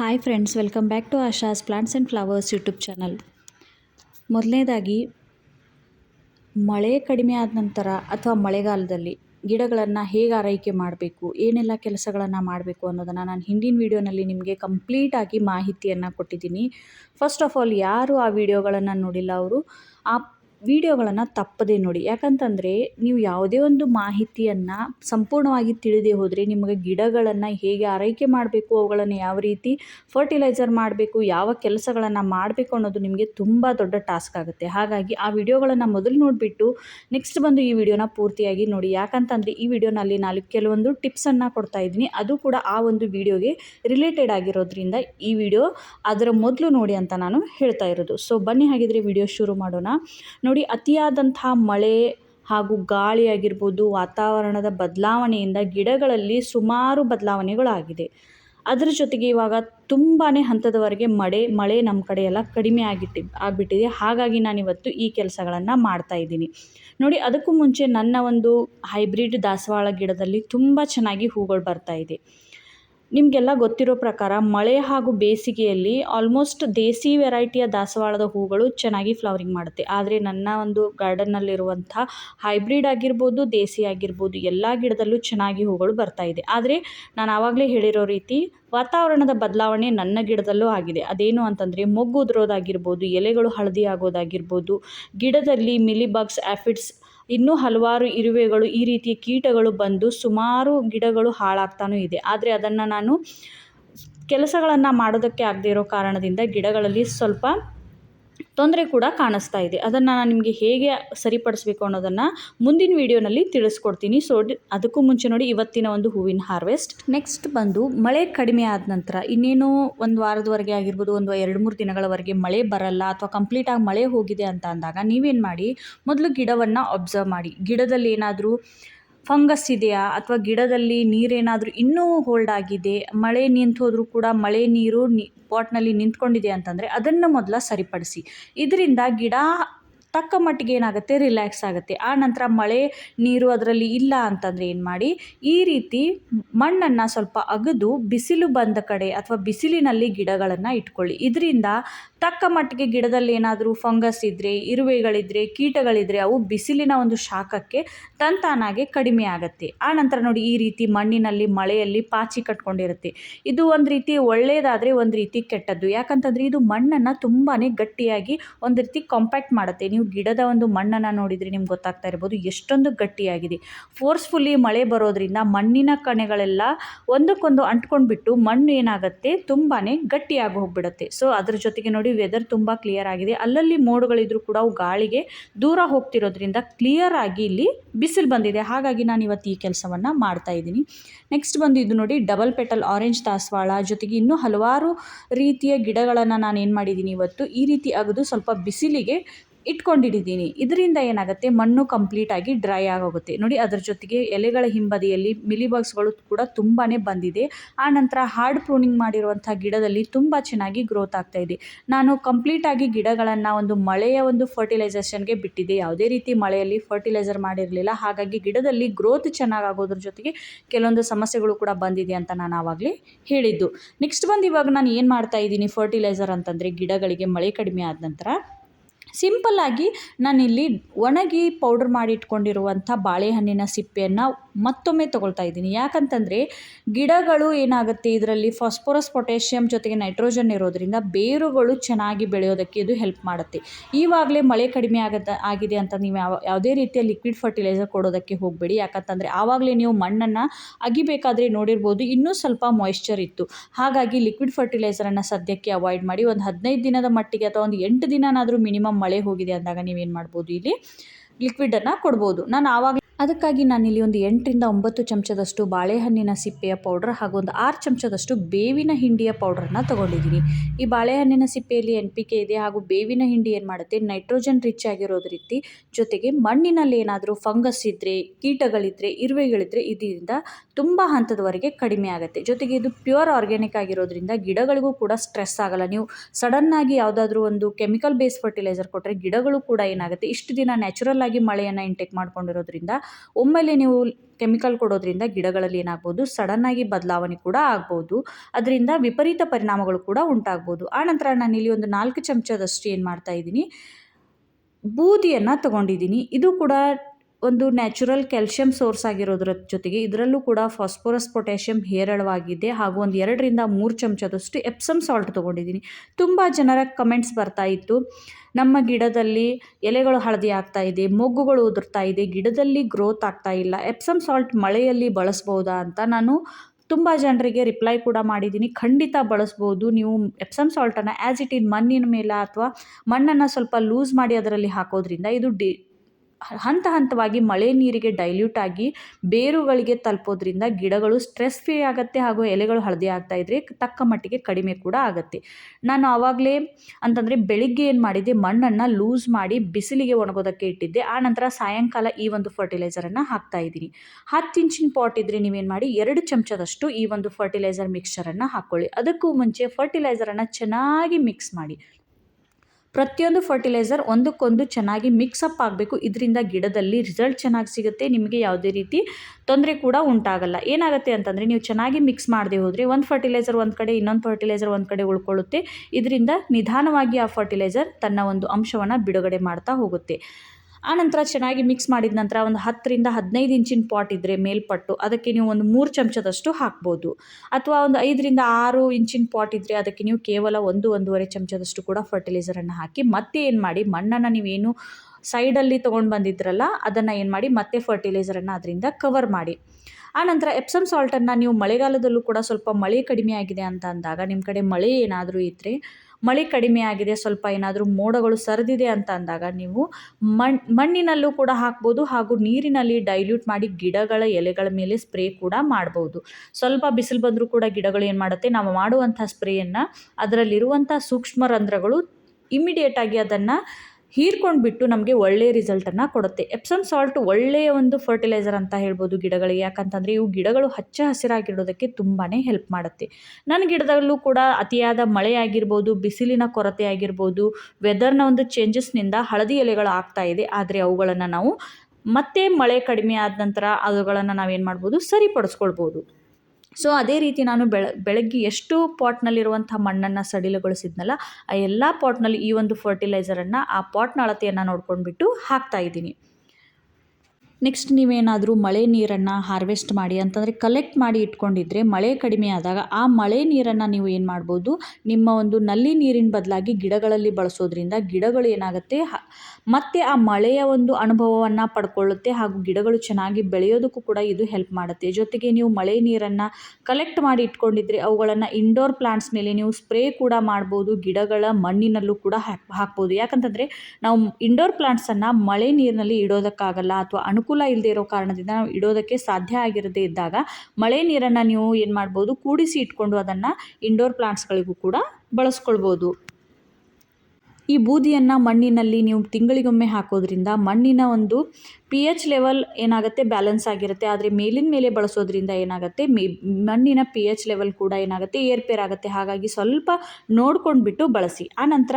Hi friends welcome back to Asha's plants and flowers YouTube channel ಮೊದಲನೇದಾಗಿ, ಮಳೆ ಕಡಿಮೆ ಆದ ನಂತರ ಅಥವಾ ಮಳೆಗಾಲದಲ್ಲಿ ಗಿಡಗಳನ್ನು ಹೇಗೆ ಆರೈಕೆ ಮಾಡಬೇಕು, ಏನೆಲ್ಲ ಕೆಲಸಗಳನ್ನು ಮಾಡಬೇಕು ಅನ್ನೋದನ್ನು ನಾನು ಹಿಂದಿನ ವೀಡಿಯೋನಲ್ಲಿ ನಿಮಗೆ ಕಂಪ್ಲೀಟಾಗಿ ಮಾಹಿತಿಯನ್ನು ಕೊಟ್ಟಿದ್ದೀನಿ. ಫಸ್ಟ್ ಆಫ್ ಆಲ್ ಯಾರು ಆ ವಿಡಿಯೋಗಳನ್ನು ನೋಡಿಲ್ಲ ಅವರು, ಆ ವಿಡಿಯೋಗಳನ್ನು ತಪ್ಪದೆ ನೋಡಿ. ಯಾಕಂತಂದರೆ ನೀವು ಯಾವುದೇ ಒಂದು ಮಾಹಿತಿಯನ್ನು ಸಂಪೂರ್ಣವಾಗಿ ತಿಳಿದೇ ಹೋದರೆ ನಿಮಗೆ ಗಿಡಗಳನ್ನು ಹೇಗೆ ಆರೈಕೆ ಮಾಡಬೇಕು, ಅವುಗಳನ್ನು ಯಾವ ರೀತಿ ಫರ್ಟಿಲೈಸರ್ ಮಾಡಬೇಕು, ಯಾವ ಕೆಲಸಗಳನ್ನು ಮಾಡಬೇಕು ಅನ್ನೋದು ನಿಮಗೆ ತುಂಬ ದೊಡ್ಡ ಟಾಸ್ಕ್ ಆಗುತ್ತೆ. ಹಾಗಾಗಿ ಆ ವಿಡಿಯೋಗಳನ್ನು ಮೊದಲು ನೋಡಿಬಿಟ್ಟು ನೆಕ್ಸ್ಟ್ ಬಂದು ಈ ವಿಡಿಯೋನ ಪೂರ್ತಿಯಾಗಿ ನೋಡಿ. ಯಾಕಂತಂದರೆ ಈ ವಿಡಿಯೋನಲ್ಲಿ ನಾನು ಕೆಲವೊಂದು ಟಿಪ್ಸನ್ನು ಕೊಡ್ತಾ ಇದ್ದೀನಿ. ಅದು ಕೂಡ ಆ ಒಂದು ವಿಡಿಯೋಗೆ ರಿಲೇಟೆಡ್ ಆಗಿರೋದ್ರಿಂದ ಈ ವಿಡಿಯೋ ಅದರ ಮೊದಲು ನೋಡಿ ಅಂತ ನಾನು ಹೇಳ್ತಾ ಇರೋದು. ಸೊ ಬನ್ನಿ ಹಾಗಿದ್ರೆ ವಿಡಿಯೋ ಶುರು ಮಾಡೋಣ. ನೋಡಿ ಅತಿಯಾದಂಥ ಮಳೆ ಹಾಗೂ ಗಾಳಿ ಆಗಿರ್ಬೋದು, ವಾತಾವರಣದ ಬದಲಾವಣೆಯಿಂದ ಗಿಡಗಳಲ್ಲಿ ಸುಮಾರು ಬದಲಾವಣೆಗಳಾಗಿದೆ. ಅದರ ಜೊತೆಗೆ ಇವಾಗ ತುಂಬಾ ಹಂತದವರೆಗೆ ಮಳೆ ಮಳೆ ನಮ್ಮ ಕಡೆ ಎಲ್ಲ ಕಡಿಮೆ ಆಗಿಟ್ಟಿ, ಆಗಿಬಿಟ್ಟಿದೆ. ಹಾಗಾಗಿ ನಾನಿವತ್ತು ಈ ಕೆಲಸಗಳನ್ನು ಮಾಡ್ತಾ ಇದ್ದೀನಿ. ನೋಡಿ, ಅದಕ್ಕೂ ಮುಂಚೆ ನನ್ನ ಒಂದು ಹೈಬ್ರಿಡ್ ದಾಸವಾಳ ಗಿಡದಲ್ಲಿ ತುಂಬ ಚೆನ್ನಾಗಿ ಹೂಗಳು ಬರ್ತಾ ಇದೆ. ನಿಮಗೆಲ್ಲ ಗೊತ್ತಿರೋ ಪ್ರಕಾರ ಮಳೆ ಹಾಗೂ ಬೇಸಿಗೆಯಲ್ಲಿ ಆಲ್ಮೋಸ್ಟ್ ದೇಸಿ ವೆರೈಟಿಯ ದಾಸವಾಳದ ಹೂಗಳು ಚೆನ್ನಾಗಿ ಫ್ಲವರಿಂಗ್ ಮಾಡುತ್ತೆ. ಆದರೆ ನನ್ನ ಒಂದು ಗಾರ್ಡನ್ನಲ್ಲಿರುವಂಥ ಹೈಬ್ರಿಡ್ ಆಗಿರ್ಬೋದು, ದೇಸಿ ಆಗಿರ್ಬೋದು, ಎಲ್ಲ ಗಿಡದಲ್ಲೂ ಚೆನ್ನಾಗಿ ಹೂಗಳು ಬರ್ತಾ ಇದೆ. ಆದರೆ ನಾನು ಆವಾಗಲೇ ಹೇಳಿರೋ ರೀತಿ ವಾತಾವರಣದ ಬದಲಾವಣೆ ನನ್ನ ಗಿಡದಲ್ಲೂ ಆಗಿದೆ. ಅದೇನು ಅಂತಂದರೆ ಮೊಗ್ಗು ಉದುರೋದಾಗಿರ್ಬೋದು, ಎಲೆಗಳು ಹಳದಿ ಆಗೋದಾಗಿರ್ಬೋದು, ಗಿಡದಲ್ಲಿ ಮಿಲಿಬಗ್ಸ್ ಆ್ಯಫಿಡ್ಸ್ ಇನ್ನೂ ಹಲವಾರು ಇರುವೆಗಳು, ಈ ರೀತಿಯ ಕೀಟಗಳು ಬಂದು ಸುಮಾರು ಗಿಡಗಳು ಹಾಳಾಗ್ತಾನೂ ಇದೆ. ಆದರೆ ಅದನ್ನು ನಾನು ಕೆಲಸಗಳನ್ನು ಮಾಡೋದಕ್ಕೆ ಆಗದೇ ಇರೋ ಕಾರಣದಿಂದ ಗಿಡಗಳಲ್ಲಿ ಸ್ವಲ್ಪ ತೊಂದರೆ ಕೂಡ ಕಾಣಿಸ್ತಾ ಇದೆ. ಅದನ್ನು ನಾನು ನಿಮಗೆ ಹೇಗೆ ಸರಿಪಡಿಸ್ಬೇಕು ಅನ್ನೋದನ್ನು ಮುಂದಿನ ವೀಡಿಯೋನಲ್ಲಿ ತಿಳಿಸ್ಕೊಡ್ತೀನಿ. ಸೊ ಅದಕ್ಕೂ ಮುಂಚೆ ನೋಡಿ ಇವತ್ತಿನ ಒಂದು ಹೂವಿನ ಹಾರ್ವೆಸ್ಟ್ ನೆಕ್ಸ್ಟ್ ಬಂದು ಮಳೆ ಕಡಿಮೆ ಆದ ನಂತರ ಇನ್ನೇನು ಒಂದು ವಾರದವರೆಗೆ ಆಗಿರ್ಬೋದು, ಒಂದು ಎರಡು, ಮೂರು ದಿನಗಳವರೆಗೆ ಮಳೆ ಬರಲ್ಲ ಅಥವಾ ಕಂಪ್ಲೀಟಾಗಿ ಮಳೆ ಹೋಗಿದೆ ಅಂತ ಅಂದಾಗ ನೀವೇನು ಮಾಡಿ, ಮೊದಲು ಗಿಡವನ್ನು ಅಬ್ಸರ್ವ್ ಮಾಡಿ. ಗಿಡದಲ್ಲಿ ಏನಾದರೂ ಫಂಗಸ್ ಇದೆಯಾ? ಅಥವಾ ಗಿಡದಲ್ಲಿ ನೀರೇನಾದರೂ ಇನ್ನೂ ಹೋಲ್ಡ್ ಆಗಿದೆ? ಮಳೆ ನಿಂತು ಹೋದರೂ ಕೂಡ ಮಳೆ ನೀರು ನಿ ಪಾಟ್ನಲ್ಲಿ ನಿಂತ್ಕೊಂಡಿದೆ ಅಂತಂದರೆ ಅದನ್ನು ಮೊದಲ ಸರಿಪಡಿಸಿ. ಇದರಿಂದ ಗಿಡ ತಕ್ಕ ಮಟ್ಟಿಗೆ ಏನಾಗುತ್ತೆ? ರಿಲ್ಯಾಕ್ಸ್ ಆಗುತ್ತೆ. ಆ ನಂತರ ಮಳೆ ನೀರು ಅದರಲ್ಲಿ ಇಲ್ಲ ಅಂತಂದರೆ ಏನು ಮಾಡಿ? ಈ ರೀತಿ ಮಣ್ಣನ್ನು ಸ್ವಲ್ಪ ಅಗದು ಬಿಸಿಲು ಬಂದ ಕಡೆ ಅಥವಾ ಬಿಸಿಲಿನಲ್ಲಿ ಗಿಡಗಳನ್ನು ಇಟ್ಕೊಳ್ಳಿ. ಇದರಿಂದ ತಕ್ಕ ಮಟ್ಟಿಗೆ ಗಿಡದಲ್ಲಿ ಏನಾದರೂ ಫಂಗಸ್ ಇದ್ದರೆ ಇರುವೆಗಳಿದ್ದರೆ ಕೀಟಗಳಿದ್ದರೆ ಅವು ಬಿಸಿಲಿನ ಒಂದು ಶಾಖಕ್ಕೆ ತಂತಾನಾಗೆ ಕಡಿಮೆ ಆಗುತ್ತೆ. ಆ ನಂತರ ನೋಡಿ ಈ ರೀತಿ ಮಣ್ಣಿನಲ್ಲಿ ಮಳೆಯಲ್ಲಿ ಪಾಚಿ ಕಟ್ಕೊಂಡಿರುತ್ತೆ. ಇದು ಒಂದು ರೀತಿ ಒಳ್ಳೆಯದಾದರೆ ಒಂದು ರೀತಿ ಕೆಟ್ಟದ್ದು. ಯಾಕಂತಂದರೆ ಇದು ಮಣ್ಣನ್ನು ತುಂಬಾ ಗಟ್ಟಿಯಾಗಿ ಒಂದು ರೀತಿ ಕಾಂಪ್ಯಾಕ್ಟ್ ಮಾಡುತ್ತೆ. ನೀವು ಗಿಡದ ಒಂದು ಮಣ್ಣನ್ನು ನೋಡಿದರೆ ನಿಮ್ಗೆ ಗೊತ್ತಾಗ್ತಾ ಇರ್ಬೋದು ಎಷ್ಟೊಂದು ಗಟ್ಟಿಯಾಗಿದೆ. ಫೋರ್ಸ್ಫುಲ್ಲಿ ಮಳೆ ಬರೋದ್ರಿಂದ ಮಣ್ಣಿನ ಕಣೆಗಳೆಲ್ಲ ಒಂದಕ್ಕೊಂದು ಅಂಟ್ಕೊಂಡ್ಬಿಟ್ಟು ಮಣ್ಣು ಏನಾಗುತ್ತೆ? ತುಂಬಾ ಗಟ್ಟಿಯಾಗಿ ಹೋಗ್ಬಿಡುತ್ತೆ. ಸೊ ಅದ್ರ ಜೊತೆಗೆ ನೋಡಿ ವೆದರ್ ತುಂಬ ಕ್ಲಿಯರ್ ಆಗಿದೆ. ಅಲ್ಲಲ್ಲಿ ಮೋಡಗಳಿದ್ರು ಕೂಡ ಅವು ಗಾಳಿಗೆ ದೂರ ಹೋಗ್ತಿರೋದ್ರಿಂದ ಕ್ಲಿಯರ್ ಆಗಿ ಇಲ್ಲಿ ಬಿಸಿಲು ಬಂದಿದೆ. ಹಾಗಾಗಿ ನಾನು ಇವತ್ತು ಈ ಕೆಲಸವನ್ನು ಮಾಡ್ತಾ ಇದ್ದೀನಿ. ನೆಕ್ಸ್ಟ್ ಬಂದು ಇದು ನೋಡಿ ಡಬಲ್ ಪೆಟಲ್ ಆರೆಂಜ್ ದಾಸವಾಳ. ಜೊತೆಗೆ ಇನ್ನೂ ಹಲವಾರು ರೀತಿಯ ಗಿಡಗಳನ್ನು ನಾನು ಏನು ಮಾಡಿದ್ದೀನಿ ಇವತ್ತು? ಈ ರೀತಿ ಅಗದು ಸ್ವಲ್ಪ ಬಿಸಿಲಿಗೆ ಇಟ್ಕೊಂಡಿದ್ದೀನಿ ಇದರಿಂದ ಏನಾಗುತ್ತೆ? ಮಣ್ಣು ಕಂಪ್ಲೀಟಾಗಿ ಡ್ರೈ ಆಗೋಗುತ್ತೆ. ನೋಡಿ, ಅದರ ಜೊತೆಗೆ ಎಲೆಗಳ ಹಿಂಬದಿಯಲ್ಲಿ ಮಿಲಿಬಗ್ಸ್ಗಳು ಕೂಡ ತುಂಬಾ ಬಂದಿದೆ. ಆ ನಂತರ ಹಾರ್ಡ್ ಪ್ರೂನಿಂಗ್ ಮಾಡಿರುವಂಥ ಗಿಡದಲ್ಲಿ ತುಂಬ ಚೆನ್ನಾಗಿ ಗ್ರೋತ್ ಆಗ್ತಾ ಇದೆ. ನಾನು ಕಂಪ್ಲೀಟಾಗಿ ಗಿಡಗಳನ್ನು ಒಂದು ಮಳೆಯ ಒಂದು ಫರ್ಟಿಲೈಸೇಷನ್ಗೆ ಬಿಟ್ಟಿದ್ದೆ. ಯಾವುದೇ ರೀತಿ ಮಳೆಯಲ್ಲಿ ಫರ್ಟಿಲೈಸರ್ ಮಾಡಿರಲಿಲ್ಲ. ಹಾಗಾಗಿ ಗಿಡದಲ್ಲಿ ಗ್ರೋತ್ ಚೆನ್ನಾಗಿ ಆಗೋದ್ರ ಜೊತೆಗೆ ಕೆಲವೊಂದು ಸಮಸ್ಯೆಗಳು ಕೂಡ ಬಂದಿದೆ ಅಂತ ನಾನು ಆವಾಗಲೇ ಹೇಳಿದ್ದು. ನೆಕ್ಸ್ಟ್ ಬಂದು ಇವಾಗ ನಾನು ಏನು ಮಾಡ್ತಾ ಇದ್ದೀನಿ ಫರ್ಟಿಲೈಸರ್ ಅಂತಂದರೆ, ಗಿಡಗಳಿಗೆ ಮಳೆ ಕಡಿಮೆ ಆದ ನಂತರ ಸಿಂಪಲ್ಲಾಗಿ ನಾನಿಲ್ಲಿ ಒಣಗಿ ಪೌಡ್ರ್ ಮಾಡಿ ಇಟ್ಕೊಂಡಿರುವಂಥ ಬಾಳೆಹಣ್ಣಿನ ಸಿಪ್ಪೆಯನ್ನು ಮತ್ತೊಮ್ಮೆ ತೊಗೊಳ್ತಾ ಇದ್ದೀನಿ. ಯಾಕಂತಂದರೆ ಗಿಡಗಳು ಏನಾಗುತ್ತೆ? ಇದರಲ್ಲಿ ಫಾಸ್ಫರಸ್ ಪೊಟ್ಯಾಷಿಯಮ್ ಜೊತೆಗೆ ನೈಟ್ರೋಜನ್ ಇರೋದರಿಂದ ಬೇರುಗಳು ಚೆನ್ನಾಗಿ ಬೆಳೆಯೋದಕ್ಕೆ ಇದು ಹೆಲ್ಪ್ ಮಾಡುತ್ತೆ. ಈವಾಗಲೇ ಮಳೆ ಕಡಿಮೆ ಆಗದ, ಆಗಿದೆ ಅಂತ ನೀವು ಯಾವ, ಯಾವುದೇ ರೀತಿಯ ಲಿಕ್ವಿಡ್ ಫರ್ಟಿಲೈಸರ್ ಕೊಡೋದಕ್ಕೆ ಹೋಗಬೇಡಿ. ಯಾಕಂತಂದರೆ ಆವಾಗಲೇ ನೀವು ಮಣ್ಣನ್ನು ಅಗಿಬೇಕಾದ್ರೆ ನೋಡಿರ್ಬೋದು, ಇನ್ನೂ ಸ್ವಲ್ಪ ಮಾಯಿಶ್ಚರ್ ಇತ್ತು. ಹಾಗಾಗಿ ಲಿಕ್ವಿಡ್ ಫರ್ಟಿಲೈಸರನ್ನು ಸದ್ಯಕ್ಕೆ ಅವಾಯ್ಡ್ ಮಾಡಿ, ಒಂದು ಹದಿನೈದು ದಿನದ ಮಟ್ಟಿಗೆ ಅಥವಾ ಒಂದು ಎಂಟು ದಿನನಾದರೂ ಮಿನಿಮಮ್ ಮಳೆ ಹೋಗಿದೆ ಅಂದಾಗ ನೀವೇನು ಮಾಡ್ಬೋದು ಇಲ್ಲಿ ಲಿಕ್ವಿಡನ್ನು ಕೊಡ್ಬೋದು. ನಾನು ಆವಾಗ ಅದಕ್ಕಾಗಿ ನಾನಿಲ್ಲಿ ಒಂದು ಎಂಟರಿಂದ ಒಂಬತ್ತು ಚಮಚದಷ್ಟು ಬಾಳೆಹಣ್ಣಿನ ಸಿಪ್ಪೆಯ ಪೌಡ್ರ್ ಹಾಗೂ ಒಂದು ಆರು ಚಮಚದಷ್ಟು ಬೇವಿನ ಹಿಂಡಿಯ ಪೌಡ್ರನ್ನು ತೊಗೊಂಡಿದ್ದೀನಿ. ಈ ಬಾಳೆಹಣ್ಣಿನ ಸಿಪ್ಪೆಯಲ್ಲಿ ಎನ್ ಪಿ ಕೆ ಇದೆ ಹಾಗೂ ಬೇವಿನ ಹಿಂಡಿ ಏನು ಮಾಡುತ್ತೆ, ನೈಟ್ರೋಜನ್ ರಿಚ್ ಆಗಿರೋದ ರೀತಿ ಜೊತೆಗೆ ಮಣ್ಣಿನಲ್ಲಿ ಏನಾದರೂ ಫಂಗಸ್ ಇದ್ದರೆ ಕೀಟಗಳಿದ್ದರೆ ಇರುವೆಗಳಿದ್ದರೆ ಇದರಿಂದ ತುಂಬ ಹಂತದವರೆಗೆ ಕಡಿಮೆ ಆಗುತ್ತೆ. ಜೊತೆಗೆ ಇದು ಪ್ಯೂರ್ ಆರ್ಗ್ಯಾನಿಕ್ ಆಗಿರೋದ್ರಿಂದ ಗಿಡಗಳಿಗೂ ಕೂಡ ಸ್ಟ್ರೆಸ್ ಆಗಲ್ಲ. ನೀವು ಸಡನ್ನಾಗಿ ಯಾವುದಾದ್ರೂ ಒಂದು ಕೆಮಿಕಲ್ ಬೇಸ್ ಫರ್ಟಿಲೈಸರ್ ಕೊಟ್ಟರೆ ಗಿಡಗಳು ಕೂಡ ಏನಾಗುತ್ತೆ, ಇಷ್ಟು ದಿನ ನ್ಯಾಚುರಲ್ ಆಗಿ ಮಳೆಯನ್ನು ಇಂಟೇಕ್ ಮಾಡ್ಕೊಂಡಿರೋದ್ರಿಂದ ಒಮ್ಮೆಲೆ ನೀವು ಕೆಮಿಕಲ್ ಕೊಡೋದ್ರಿಂದ ಗಿಡಗಳಲ್ಲಿ ಏನಾಗ್ಬೋದು ಸಡನ್ನಾಗಿ ಬದಲಾವಣೆ ಕೂಡ ಆಗ್ಬೋದು. ಅದರಿಂದ ವಿಪರೀತ ಪರಿಣಾಮಗಳು ಕೂಡ ಉಂಟಾಗ್ಬೋದು. ಆನಂತರ ನಾನಿಲ್ಲಿ ಒಂದು ನಾಲ್ಕು ಚಮಚದಷ್ಟು ಏನು ಮಾಡ್ತಾ ಇದ್ದೀನಿ? ಬೂದಿಯನ್ನು ತಗೊಂಡಿದ್ದೀನಿ. ಇದು ಕೂಡ ಒಂದು ನ್ಯಾಚುರಲ್ ಕ್ಯಾಲ್ಶಿಯಂ ಸೋರ್ಸ್ ಆಗಿರೋದ್ರ ಜೊತೆಗೆ ಇದರಲ್ಲೂ ಕೂಡ ಫಾಸ್ಫೋರಸ್, ಪೊಟ್ಯಾಷಿಯಂ ಹೇರಳವಾಗಿದೆ ಹಾಗೂ ಒಂದು ಎರಡರಿಂದ ಮೂರು ಚಮಚದಷ್ಟು ಎಪ್ಸಮ್ ಸಾಲ್ಟ್ ತೊಗೊಂಡಿದ್ದೀನಿ. ತುಂಬ ಜನರ ಕಮೆಂಟ್ಸ್ ಬರ್ತಾ ಇತ್ತು. ನಮ್ಮ ಗಿಡದಲ್ಲಿ ಎಲೆಗಳು ಹಳದಿ ಆಗ್ತಾ ಇದೆ, ಮೊಗ್ಗುಗಳು ಉದುರ್ತಾ ಇದೆ, ಗಿಡದಲ್ಲಿ ಗ್ರೋತ್ ಆಗ್ತಾ ಇಲ್ಲ, ಎಪ್ಸಮ್ ಸಾಲ್ಟ್ ಮಳೆಯಲ್ಲಿ ಬಳಸ್ಬೋದಾ ಅಂತ ನಾನು ತುಂಬ ಜನರಿಗೆ ರಿಪ್ಲೈ ಕೂಡ ಮಾಡಿದ್ದೀನಿ. ಖಂಡಿತ ಬಳಸ್ಬೋದು. ನೀವು ಎಪ್ಸಮ್ ಸಾಲ್ಟನ್ನು ಆ್ಯಸ್ ಇಟ್ ಇನ್ ಮಣ್ಣಿನ ಮೇಲೆ ಅಥವಾ ಮಣ್ಣನ್ನು ಸ್ವಲ್ಪ ಲೂಸ್ ಮಾಡಿ ಅದರಲ್ಲಿ ಹಾಕೋದ್ರಿಂದ ಇದು ಡಿ ಹಂತ ಹಂತವಾಗಿ ಮಳೆ ನೀರಿಗೆ ಡೈಲ್ಯೂಟ್ ಆಗಿ ಬೇರುಗಳಿಗೆ ತಲುಪೋದ್ರಿಂದ ಗಿಡಗಳು ಸ್ಟ್ರೆಸ್ ಫ್ರೀ ಆಗುತ್ತೆ ಹಾಗೂ ಎಲೆಗಳು ಹಳದಿ ಆಗ್ತಾ ಇದ್ರೆ ತಕ್ಕ ಮಟ್ಟಿಗೆ ಕಡಿಮೆ ಕೂಡ ಆಗುತ್ತೆ. ನಾನು ಆವಾಗಲೇ ಅಂತಂದರೆ ಬೆಳಿಗ್ಗೆ ಏನು ಮಾಡಿದ್ದೆ, ಮಣ್ಣನ್ನು ಲೂಸ್ ಮಾಡಿ ಬಿಸಿಲಿಗೆ ಒಣಗೋದಕ್ಕೆ ಇಟ್ಟಿದ್ದೆ. ಆ ನಂತರ ಸಾಯಂಕಾಲ ಈ ಒಂದು ಫರ್ಟಿಲೈಸರನ್ನು ಹಾಕ್ತಾ ಇದ್ದೀನಿ. ಹತ್ತು ಇಂಚಿನ ಪಾಟ್ ಇದ್ದರೆ ನೀವೇನು ಮಾಡಿ, ಎರಡು ಚಮಚದಷ್ಟು ಈ ಒಂದು ಫರ್ಟಿಲೈಸರ್ ಮಿಕ್ಸ್ಚರನ್ನು ಹಾಕ್ಕೊಳ್ಳಿ ಅದಕ್ಕೂ ಮುಂಚೆ ಫರ್ಟಿಲೈಸರನ್ನು ಚೆನ್ನಾಗಿ ಮಿಕ್ಸ್ ಮಾಡಿ. ಪ್ರತಿಯೊಂದು ಫರ್ಟಿಲೈಸರ್ ಒಂದಕ್ಕೊಂದು ಚೆನ್ನಾಗಿ ಮಿಕ್ಸಪ್ ಆಗಬೇಕು. ಇದರಿಂದ ಗಿಡದಲ್ಲಿ ರಿಸಲ್ಟ್ ಚೆನ್ನಾಗಿ ಸಿಗುತ್ತೆ, ನಿಮಗೆ ಯಾವುದೇ ರೀತಿ ತೊಂದರೆ ಕೂಡ ಉಂಟಾಗಲ್ಲ. ಏನಾಗುತ್ತೆ ಅಂತಂದರೆ ನೀವು ಚೆನ್ನಾಗಿ ಮಿಕ್ಸ್ ಮಾಡದೆ ಹೋದರೆ ಒಂದು ಫರ್ಟಿಲೈಸರ್ ಒಂದು ಕಡೆ, ಇನ್ನೊಂದು ಫರ್ಟಿಲೈಸರ್ ಒಂದು ಕಡೆ ಉಳ್ಕೊಳ್ಳುತ್ತೆ. ಇದರಿಂದ ನಿಧಾನವಾಗಿ ಆ ಫರ್ಟಿಲೈಸರ್ ತನ್ನ ಒಂದು ಅಂಶವನ್ನು ಬಿಡುಗಡೆ ಮಾಡ್ತಾ ಹೋಗುತ್ತೆ. ಆನಂತರ ಚೆನ್ನಾಗಿ ಮಿಕ್ಸ್ ಮಾಡಿದ ನಂತರ ಒಂದು ಹತ್ತರಿಂದ ಹದಿನೈದು ಇಂಚಿನ ಪಾಟ್ ಇದ್ದರೆ ಮೇಲ್ಪಟ್ಟು ಅದಕ್ಕೆ ನೀವು ಒಂದು ಮೂರು ಚಮಚದಷ್ಟು ಹಾಕ್ಬೋದು. ಅಥವಾ ಒಂದು ಐದರಿಂದ ಆರು ಇಂಚಿನ ಪಾಟ್ ಇದ್ದರೆ ಅದಕ್ಕೆ ನೀವು ಕೇವಲ ಒಂದು, ಒಂದೂವರೆ ಚಮಚದಷ್ಟು ಕೂಡ ಫರ್ಟಿಲೈಸರನ್ನು ಹಾಕಿ ಮತ್ತೆ ಏನು ಮಾಡಿ ಮಣ್ಣನ್ನು ನೀವೇನು ಸೈಡಲ್ಲಿ ತೊಗೊಂಡು ಬಂದಿದ್ರಲ್ಲ ಅದನ್ನು ಏನು ಮಾಡಿ ಮತ್ತೆ ಫರ್ಟಿಲೈಸರನ್ನು ಅದರಿಂದ ಕವರ್ ಮಾಡಿ. ಆನಂತರ ಎಪ್ಸಮ್ ಸಾಲ್ಟನ್ನು ನೀವು ಮಳೆಗಾಲದಲ್ಲೂ ಕೂಡ ಸ್ವಲ್ಪ ಮಳೆ ಕಡಿಮೆ ಆಗಿದೆ ಅಂತ ಅಂದಾಗ ನಿಮ್ಮ ಕಡೆ ಮಳೆ ಏನಾದರೂ ಇದ್ದರೆ ಮಳೆ ಕಡಿಮೆ ಆಗಿದೆ, ಸ್ವಲ್ಪ ಏನಾದರೂ ಮೋಡಗಳು ಸರಿದಿದೆ ಅಂತ ಅಂದಾಗ ನೀವು ಮಣ್, ಮಣ್ಣಿನಲ್ಲೂ ಕೂಡ ಹಾಕ್ಬೋದು ಹಾಗೂ ನೀರಿನಲ್ಲಿ ಡೈಲ್ಯೂಟ್ ಮಾಡಿ ಗಿಡಗಳ ಎಲೆಗಳ ಮೇಲೆ ಸ್ಪ್ರೇ ಕೂಡ ಮಾಡ್ಬೋದು. ಸ್ವಲ್ಪ ಬಿಸಿಲು ಬಂದರೂ ಕೂಡ ಗಿಡಗಳು ಏನು ಮಾಡುತ್ತೆ, ನಾವು ಮಾಡುವಂಥ ಸ್ಪ್ರೇಯನ್ನು ಅದರಲ್ಲಿರುವಂಥ ಸೂಕ್ಷ್ಮ ರಂಧ್ರಗಳು ಇಮಿಡಿಯೇಟಾಗಿ ಅದನ್ನು ಹೀರ್ಕೊಂಡು ಬಿಟ್ಟು ನಮಗೆ ಒಳ್ಳೆಯ ರಿಸಲ್ಟನ್ನು ಕೊಡುತ್ತೆ. ಎಪ್ಸಮ್ ಸಾಲ್ಟ್ ಒಳ್ಳೆಯ ಒಂದು ಫರ್ಟಿಲೈಸರ್ ಅಂತ ಹೇಳ್ಬೋದು ಗಿಡಗಳಿಗೆ. ಯಾಕಂತಂದರೆ ಇವು ಗಿಡಗಳು ಹಚ್ಚ ಹಸಿರಾಗಿಡೋದಕ್ಕೆ ತುಂಬಾ ಹೆಲ್ಪ್ ಮಾಡುತ್ತೆ. ನನ್ನ ಗಿಡದಲ್ಲೂ ಕೂಡ ಅತಿಯಾದ ಮಳೆ ಆಗಿರ್ಬೋದು, ಬಿಸಿಲಿನ ಕೊರತೆ ಆಗಿರ್ಬೋದು ವೆದರ್ನ ಒಂದು ಚೇಂಜಸ್ನಿಂದ ಹಳದಿ ಎಲೆಗಳು ಆಗ್ತಾ ಇದೆ. ಆದರೆ ಅವುಗಳನ್ನು ನಾವು ಮತ್ತೆ ಮಳೆ ಕಡಿಮೆ ಆದ ನಂತರ ಅವುಗಳನ್ನು ನಾವೇನು ಮಾಡ್ಬೋದು? ಸರಿಪಡಿಸ್ಕೊಳ್ಬೋದು. ಸೊ ಅದೇ ರೀತಿ ನಾನು ಬೆಳ, ಬೆಳಗ್ಗೆ ಎಷ್ಟು ಪಾಟ್ನಲ್ಲಿರುವಂಥ ಮಣ್ಣನ್ನು ಸಡಿಲಗೊಳಿಸಿದ್ನಲ್ಲ, ಆ ಎಲ್ಲ ಪಾಟ್ನಲ್ಲಿ ಈ ಒಂದು ಫರ್ಟಿಲೈಸರನ್ನು ಆ ಪಾಟ್ನ ಅಳತೆಯನ್ನು ನೋಡ್ಕೊಂಡ್ಬಿಟ್ಟು ಹಾಕ್ತಾ ಇದ್ದೀನಿ. ನೆಕ್ಸ್ಟ್ ನೀವೇನಾದರೂ ಮಳೆ ನೀರನ್ನು ಹಾರ್ವೆಸ್ಟ್ ಮಾಡಿ ಅಂತಂದರೆ ಕಲೆಕ್ಟ್ ಮಾಡಿ ಇಟ್ಕೊಂಡಿದ್ರೆ ಮಳೆ ಕಡಿಮೆ ಆದಾಗ ಆ ಮಳೆ ನೀರನ್ನು ನೀವು ಏನು ಮಾಡ್ಬೋದು, ನಿಮ್ಮ ಒಂದು ನಲ್ಲಿ ನೀರಿನ ಬದಲಾಗಿ ಗಿಡಗಳಲ್ಲಿ ಬಳಸೋದ್ರಿಂದ ಗಿಡಗಳು ಏನಾಗುತ್ತೆ ಮತ್ತು ಆ ಮಳೆಯ ಒಂದು ಅನುಭವವನ್ನು ಪಡ್ಕೊಳ್ಳುತ್ತೆ ಹಾಗೂ ಗಿಡಗಳು ಚೆನ್ನಾಗಿ ಬೆಳೆಯೋದಕ್ಕೂ ಕೂಡ ಇದು ಹೆಲ್ಪ್ ಮಾಡುತ್ತೆ. ಜೊತೆಗೆ ನೀವು ಮಳೆ ನೀರನ್ನು ಕಲೆಕ್ಟ್ ಮಾಡಿ ಇಟ್ಕೊಂಡಿದ್ರೆ ಅವುಗಳನ್ನು ಇಂಡೋರ್ ಪ್ಲಾಂಟ್ಸ್ ಮೇಲೆ ನೀವು ಸ್ಪ್ರೇ ಕೂಡ ಮಾಡ್ಬೋದು, ಗಿಡಗಳ ಮಣ್ಣಿನಲ್ಲೂ ಕೂಡ ಹಾಕ್, ಹಾಕ್ಬೋದು. ಯಾಕಂತಂದರೆ ನಾವು ಇಂಡೋರ್ ಪ್ಲಾಂಟ್ಸನ್ನು ಮಳೆ ನೀರಿನಲ್ಲಿ ಇಡೋದಕ್ಕಾಗಲ್ಲ ಅಥವಾ ಅನುಕೂಲ ಇಲ್ಲದೆ ಇರೋ ಕಾರಣದಿಂದ ನಾವು ಇಡೋದಕ್ಕೆ ಸಾಧ್ಯ ಆಗಿರದೇ ಇದ್ದಾಗ ಮಳೆ ನೀರನ್ನು ನೀವು ಏನು ಮಾಡ್ಬೋದು, ಕೂಡಿಸಿ ಇಟ್ಕೊಂಡು ಅದನ್ನು ಇಂಡೋರ್ ಪ್ಲಾಂಟ್ಸ್ಗಳಿಗೂ ಕೂಡ ಬಳಸ್ಕೊಳ್ಬೋದು. ಈ ಬೂದಿಯನ್ನು ಮಣ್ಣಿನಲ್ಲಿ ನೀವು ತಿಂಗಳಿಗೊಮ್ಮೆ ಹಾಕೋದ್ರಿಂದ ಮಣ್ಣಿನ ಒಂದು ಪಿ ಎಚ್ ಲೆವೆಲ್ ಏನಾಗುತ್ತೆ? ಬ್ಯಾಲೆನ್ಸ್ ಆಗಿರುತ್ತೆ. ಆದರೆ ಮೇಲಿನ ಮೇಲೆ ಬಳಸೋದ್ರಿಂದ ಏನಾಗುತ್ತೆ? ಮೇ, ಮಣ್ಣಿನ ಪಿ ಎಚ್ ಲೆವೆಲ್ ಕೂಡ ಏನಾಗುತ್ತೆ? ಏರ್ಪೇರ್ ಆಗುತ್ತೆ. ಹಾಗಾಗಿ ಸ್ವಲ್ಪ ನೋಡ್ಕೊಂಡ್ಬಿಟ್ಟು ಬಳಸಿ. ಆನಂತರ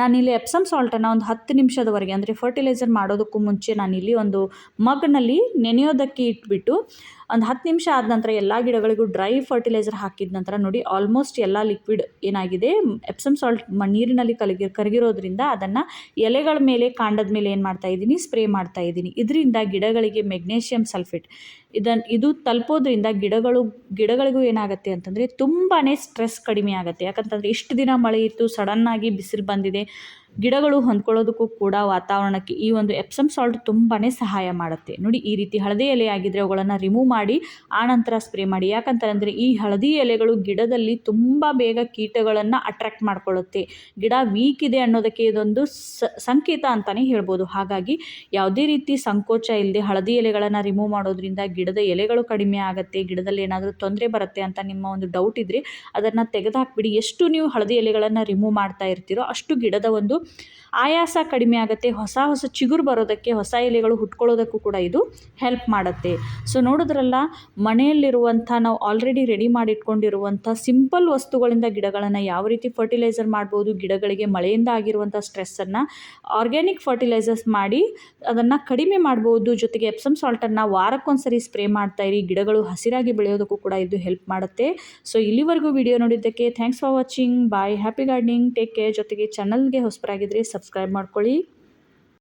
ನಾನಿಲ್ಲಿ ಎಪ್ಸಮ್ ಸಾಲ್ಟನ್ನು ಒಂದು ಹತ್ತು ನಿಮಿಷದವರೆಗೆ, ಅಂದರೆ ಫರ್ಟಿಲೈಸರ್ ಮಾಡೋದಕ್ಕೂ ಮುಂಚೆ ನಾನಿಲ್ಲಿ ಒಂದು ಮಗ್ನಲ್ಲಿ ನೆನೆಯೋದಕ್ಕೆ ಇಟ್ಬಿಟ್ಟು ಒಂದು ಹತ್ತು ನಿಮಿಷ ಆದ ನಂತರ ಎಲ್ಲ ಗಿಡಗಳಿಗೂ ಡ್ರೈ ಫರ್ಟಿಲೈಸರ್ ಹಾಕಿದ ನಂತರ ನೋಡಿ ಆಲ್ಮೋಸ್ಟ್ ಎಲ್ಲ ಲಿಕ್ವಿಡ್ ಏನಾಗಿದೆ? ಎಪ್ಸಮ್ ಸಾಲ್ಟ್ ನೀರಿನಲ್ಲಿ ಕಲಗಿ, ಕರಗಿರೋದ್ರಿಂದ ಅದನ್ನು ಎಲೆಗಳ ಮೇಲೆ, ಕಾಂಡದ ಮೇಲೆ ಏನು ಮಾಡ್ತಾ ಇದ್ದೀನಿ? ಸ್ಪ್ರೇ ಮಾಡ್ತಾ ಇದ್ದೀನಿ. ಇದರಿಂದ ಗಿಡಗಳಿಗೆ ಮೆಗ್ನೇಷಿಯಂ ಸಲ್ಫೇಟ್. ಇದನ್ನು ಇದು ತಲುಪೋದ್ರಿಂದ ಗಿಡಗಳು, ಗಿಡಗಳಿಗೂ ಏನಾಗುತ್ತೆ ಅಂತಂದರೆ ತುಂಬಾ ಸ್ಟ್ರೆಸ್ ಕಡಿಮೆ ಆಗುತ್ತೆ. ಯಾಕಂತಂದರೆ ಇಷ್ಟು ದಿನ ಮಳೆ ಇತ್ತು, ಸಡನ್ನಾಗಿ ಬಿಸಿಲು ಬಂದಿದೆ. ಗಿಡಗಳು ಹೊಂದ್ಕೊಳ್ಳೋದಕ್ಕೂ ಕೂಡ ವಾತಾವರಣಕ್ಕೆ ಈ ಒಂದು ಎಪ್ಸಮ್ ಸಾಲ್ಟ್ ತುಂಬಾ ಸಹಾಯ ಮಾಡುತ್ತೆ. ನೋಡಿ, ಈ ರೀತಿ ಹಳದಿ ಎಲೆ ಆಗಿದ್ದರೆ ಅವುಗಳನ್ನು ರಿಮೂವ್ ಮಾಡಿ ಆನಂತರ ಸ್ಪ್ರೇ ಮಾಡಿ. ಯಾಕಂತಂದರೆ ಈ ಹಳದಿ ಎಲೆಗಳು ಗಿಡದಲ್ಲಿ ತುಂಬ ಬೇಗ ಕೀಟಗಳನ್ನು ಅಟ್ರಾಕ್ಟ್ ಮಾಡಿಕೊಳ್ಳುತ್ತೆ. ಗಿಡ ವೀಕ್ ಇದೆ ಅನ್ನೋದಕ್ಕೆ ಇದೊಂದು ಸಂಕೇತ ಅಂತಲೇ ಹೇಳ್ಬೋದು. ಹಾಗಾಗಿ ಯಾವುದೇ ರೀತಿ ಸಂಕೋಚ ಇಲ್ಲದೆ ಹಳದಿ ಎಲೆಗಳನ್ನು ರಿಮೂವ್ ಮಾಡೋದ್ರಿಂದ ಗಿಡದ ಎಲೆಗಳು ಕಡಿಮೆ ಆಗುತ್ತೆ, ಗಿಡದಲ್ಲಿ ಏನಾದರೂ ತೊಂದರೆ ಬರುತ್ತೆ ಅಂತ ನಿಮ್ಮ ಒಂದು ಡೌಟ್ ಇದ್ದರೆ ಅದನ್ನು ತೆಗೆದುಹಾಕ್ಬಿಡಿ ಎಷ್ಟು ನೀವು ಹಳದಿ ಎಲೆಗಳನ್ನು ರಿಮೂವ್ ಮಾಡ್ತಾ ಇರ್ತೀರೋ ಅಷ್ಟು ಗಿಡದ ಒಂದು ಆಯಾಸ ಕಡಿಮೆ ಆಗುತ್ತೆ, ಹೊಸ ಹೊಸ ಚಿಗುರು ಬರೋದಕ್ಕೆ, ಹೊಸ ಎಲೆಗಳು ಹುಟ್ಕೊಳ್ಳೋದಕ್ಕೂ ಕೂಡ ಇದು ಹೆಲ್ಪ್ ಮಾಡುತ್ತೆ. ಸೊ ನೋಡಿದ್ರಲ್ಲ, ಮನೆಯಲ್ಲಿರುವಂಥ ನಾವು ಆಲ್ರೆಡಿ ರೆಡಿ ಮಾಡಿಟ್ಕೊಂಡಿರುವಂಥ ಸಿಂಪಲ್ ವಸ್ತುಗಳಿಂದ ಗಿಡಗಳನ್ನು ಯಾವ ರೀತಿ ಫರ್ಟಿಲೈಸರ್ ಮಾಡ್ಬೋದು, ಗಿಡಗಳಿಗೆ ಮಳೆಯಿಂದ ಆಗಿರುವಂಥ ಸ್ಟ್ರೆಸ್ಸನ್ನು ಆರ್ಗ್ಯಾನಿಕ್ ಫರ್ಟಿಲೈಸರ್ಸ್ ಮಾಡಿ ಅದನ್ನು ಕಡಿಮೆ ಮಾಡ್ಬೋದು. ಜೊತೆಗೆ ಎಪ್ಸಮ್ ಸಾಲ್ಟನ್ನು ವಾರಕ್ಕೊಂದ್ಸರಿ ಸ್ಪ್ರೇ ಮಾಡ್ತಾ ಇರಿ, ಗಿಡಗಳು ಹಸಿರಾಗಿ ಬೆಳೆಯೋದಕ್ಕೂ ಕೂಡ ಇದು ಹೆಲ್ಪ್ ಮಾಡುತ್ತೆ. ಸೊ ಇಲ್ಲಿವರೆಗೂ ವಿಡಿಯೋ ನೋಡಿದ್ದಕ್ಕೆ thanks for watching bye happy gardening take care ಜೊತೆಗೆ ಚಾನಲ್ಗೆ ಹೊಸಬರಾಗಿದ್ದರೆ ಸಬ್ಸ್ಕ್ರೈಬ್ ಮಾಡ್ಕೊಳ್ಳಿ.